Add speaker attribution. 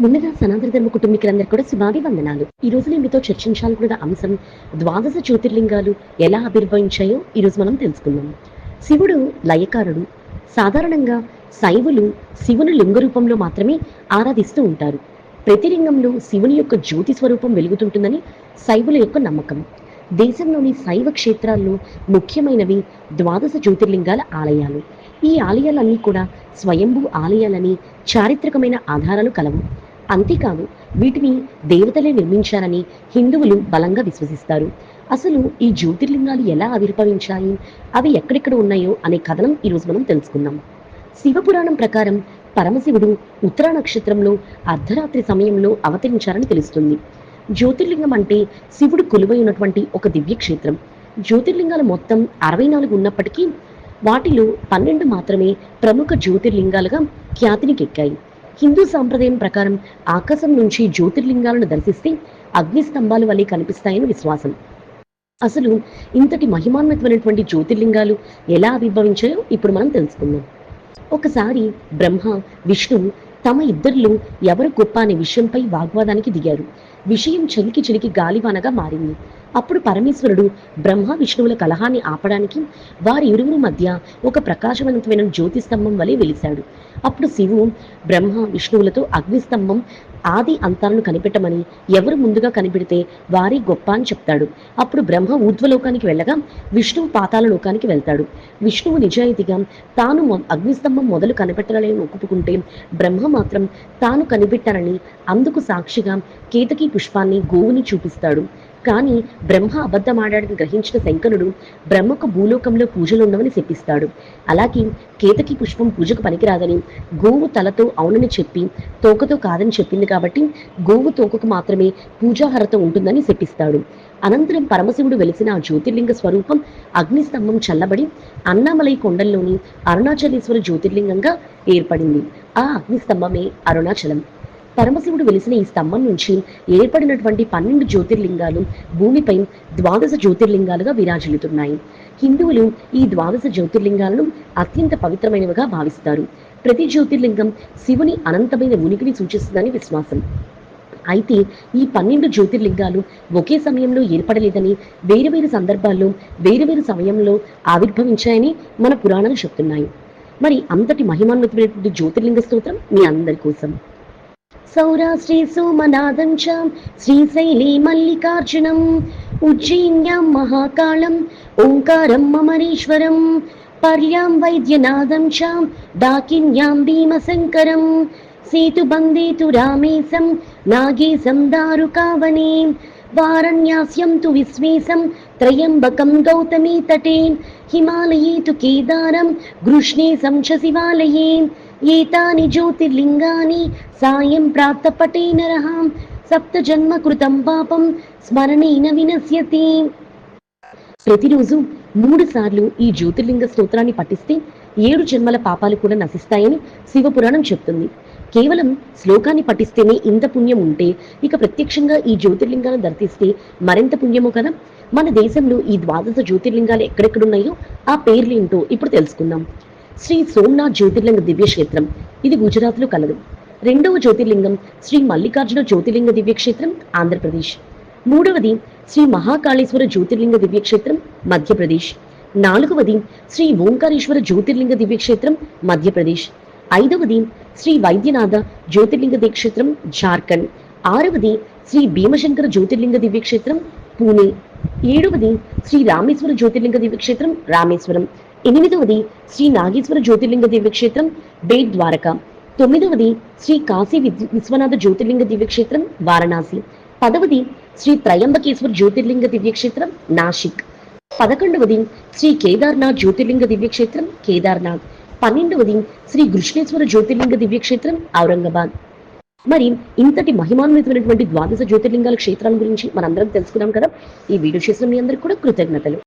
Speaker 1: ముందుగా సనాతన ధర్మ కుటుంబీకులందరూ కూడా శుభాభివందనాలు. ఈ రోజు నేను మీతో చర్చించాలనుకున్న అంశం ద్వాదశ జ్యోతిర్లింగాలు ఎలా ఆవిర్భవించాయో ఈ రోజు మనం తెలుసుకుందాం. శివుడు లయకారుడు. సాధారణంగా శైవులు శివుని లింగ రూపంలో మాత్రమే ఆరాధిస్తూ ఉంటారు. ప్రతి లింగంలో శివుని యొక్క జ్యోతి స్వరూపం వెలుగుతుంటుందని శైవుల యొక్క నమ్మకం. దేశంలోని శైవ క్షేత్రాల్లో ముఖ్యమైనవి ద్వాదశ జ్యోతిర్లింగాల ఆలయాలు. ఈ ఆలయాలన్నీ కూడా స్వయంభూ ఆలయాలని చారిత్రకమైన ఆధారాలు కలవు. అంతేకాదు వీటిని దేవతలే నిర్మించారని హిందువులు బలంగా విశ్వసిస్తారు. అసలు ఈ జ్యోతిర్లింగాలు ఎలా ఆవిర్భవించాయి? అవి ఎక్కడెక్కడ ఉన్నాయో అనే కథనం ఈరోజు మనం తెలుసుకుందాం. శివపురాణం ప్రకారం పరమశివుడు ఉత్తర నక్షత్రంలో అర్ధరాత్రి సమయంలో అవతరించారని తెలుస్తుంది. జ్యోతిర్లింగం అంటే శివుడు కొలువై ఉన్నటువంటి ఒక దివ్య క్షేత్రం జ్యోతిర్లింగాలు మొత్తం అరవై నాలుగు ఉన్నప్పటికీ వాటిలో పన్నెండు మాత్రమే ప్రముఖ జ్యోతిర్లింగాలుగా ఖ్యాతినికెక్కాయి హిందూ సాంప్రదాయం ప్రకారం ఆకాశం నుంచి జ్యోతిర్లింగాలను దర్శిస్తే అగ్ని స్తంభాలు వలె కనిపిస్తాయని విశ్వాసం. అసలు ఇంతటి మహిమాన్వితమైనటువంటి జ్యోతిర్లింగాలు ఎలా ఆవిర్భవించాయో ఇప్పుడు మనం తెలుసుకుందాం. ఒకసారి బ్రహ్మ విష్ణు తమ ఇద్దరిలో ఎవరు గొప్ప అనే విషయంపై వాగ్వాదానికి దిగారు. విషయం చెలికి చిలికి గాలివానగా మారింది. అప్పుడు పరమేశ్వరుడు బ్రహ్మ విష్ణువుల కలహాన్ని ఆపడానికి వారి ఇరువురు మధ్య ఒక ప్రకాశవంతమైన జ్యోతి స్తంభం వలె వెలిశాడు. అప్పుడు శివు బ్రహ్మ విష్ణువులతో అగ్నిస్తంభం ఆది అంతాలను కనిపెట్టమని ఎవరు ముందుగా కనిపెడితే వారి గొప్ప అని చెప్తాడు. అప్పుడు బ్రహ్మ ఊర్ధ్వలోకానికి వెళ్ళగా విష్ణువు పాతాల లోకానికి వెళ్తాడు. విష్ణువు నిజాయితీగా తాను అగ్నిస్తంభం మొదలు కనిపెట్టాలని ఒప్పుకుంటే బ్రహ్మ మాత్రం తాను కనిపెట్టానని అందుకు సాక్షిగా కేతకి పుష్పాన్ని గోవుని చూపిస్తాడు. కానీ బ్రహ్మ అబద్ధమాడాడని గ్రహించిన శంకరుడు బ్రహ్మకు భూలోకంలో పూజలు ఉండవని శపిస్తాడు అలాగే కేతకి పుష్పం పూజకు పనికిరాదని గోవు తలతో అవునని చెప్పి తోకతో కాదని చెప్పింది కాబట్టి గోవు తోకకు మాత్రమే పూజాహరత ఉంటుందని శపిస్తాడు అనంతరం పరమశివుడు వెలిసిన ఆ జ్యోతిర్లింగ స్వరూపం అగ్నిస్తంభం చల్లబడి అన్నామలై కొండల్లోని అరుణాచలేశ్వర జ్యోతిర్లింగంగా ఏర్పడింది. ఆ అగ్నిస్తంభమే అరుణాచలం. పరమశివుడు వెలిసిన ఈ స్తంభం నుంచి ఏర్పడినటువంటి పన్నెండు జ్యోతిర్లింగాలు భూమిపై ద్వాదశ జ్యోతిర్లింగాలుగా విరాజిల్లుతున్నాయి. హిందువులు ఈ ద్వాదశ జ్యోతిర్లింగాలను అత్యంత పవిత్రమైనవిగా భావిస్తారు. ప్రతి జ్యోతిర్లింగం శివుని అనంతమైన ఉనికిని సూచిస్తుందని విశ్వాసం. అయితే ఈ పన్నెండు జ్యోతిర్లింగాలు ఒకే సమయంలో ఏర్పడలేదని వేరు వేరు సందర్భాల్లో వేరు వేరు సమయంలో ఆవిర్భవించాయని మన పురాణాలు చెప్తున్నాయి. మరి అంతటి మహిమాన్వితమైనటువంటి జ్యోతిర్లింగ స్తోత్రం మీ అందరి కోసం. సౌరాష్ట్రే సోమనాథం చ శ్రీశైలే మల్లికార్జునం ఉజ్జయిన్యాం మహాకాళం ఓంకారం మమరీశ్వరం పర్యాం వైద్యనాథం చ డాకిన్యాం భీమశంకరం సేతుబందే తు రామేశం నాగేశం దారుకావనే వారణ్యాస్యం తు విశ్వేశం త్రయంబకం గౌతమీ తటే హిమాలయే తు కేదారం గృష్ణేశం చ శివాలయే. ఏతాని జ్యోతిర్లింగాని సాయం ప్రాప్తపటే నరః సప్త జన్మ కృతం పాపం స్మరణేన వినశ్యతి. ప్రతిరోజు మూడు సార్లు ఈ జ్యోతిర్లింగ స్తోత్రాన్ని పఠిస్తే ఏడు జన్మల పాపాలు కూడా నశిస్తాయని శివపురాణం చెప్తుంది. కేవలం శ్లోకాన్ని పఠిస్తేనే ఇంత పుణ్యం ఉంటే ఇక ప్రత్యక్షంగా ఈ జ్యోతిర్లింగాలను దర్శిస్తే మరింత పుణ్యము కదా? మన దేశంలో ఈ ద్వాదశ జ్యోతిర్లింగాలు ఎక్కడెక్కడున్నాయో ఆ పేర్లేంటో ఇప్పుడు తెలుసుకుందాం. శ్రీ సోమనాథ్ జ్యోతిర్లింగ దివ్యక్షేత్రం. ఇది గుజరాత్లో కలదు. రెండవ జ్యోతిర్లింగం శ్రీ మల్లికార్జున జ్యోతిర్లింగ దివ్యక్షేత్రం ఆంధ్రప్రదేశ్. మూడవది శ్రీ మహాకాళేశ్వర జ్యోతిర్లింగ దివ్యక్షేత్రం మధ్యప్రదేశ్. నాలుగవది శ్రీ ఓంకారేశ్వర జ్యోతిర్లింగ దివ్యక్షేత్రం మధ్యప్రదేశ్. ఐదవది శ్రీ వైద్యనాథ జ్యోతిర్లింగ దివ్యక్షేత్రం జార్ఖండ్. ఆరవది శ్రీ భీమశంకర జ్యోతిర్లింగ దివ్యక్షేత్రం పూణే. ఏడవది శ్రీ రామేశ్వర జ్యోతిర్లింగ దివ్యక్షేత్రం రామేశ్వరం. ఎనిమిదవది శ్రీ నాగేశ్వర జ్యోతిర్లింగ దివ్యక్షేత్రం బేట్ ద్వారక. తొమ్మిదవది శ్రీ కాశీ విద్- విశ్వనాథ జ్యోతిర్లింగ దివ్యక్షేత్రం వారణాసి. పదవది శ్రీ త్రయంబకేశ్వర జ్యోతిర్లింగ దివ్యక్షేత్రం నాసిక్. పదకొండవది శ్రీ కేదార్నాథ్ జ్యోతిర్లింగ దివ్యక్షేత్రం కేదార్నాథ్. పన్నెండవది శ్రీ కృష్ణేశ్వర జ్యోతిర్లింగ దివ్యక్షేత్రం ఔరంగాబాద్. మరి ఇంతటి మహిమాన్వితమైనటువంటి ద్వాదశ జ్యోతిర్లింగాల క్షేత్రాల గురించి మనందరం తెలుసుకున్నాం కదా. ఈ వీడియో చేసిన మీ అందరికీ కూడా కృతజ్ఞతలు.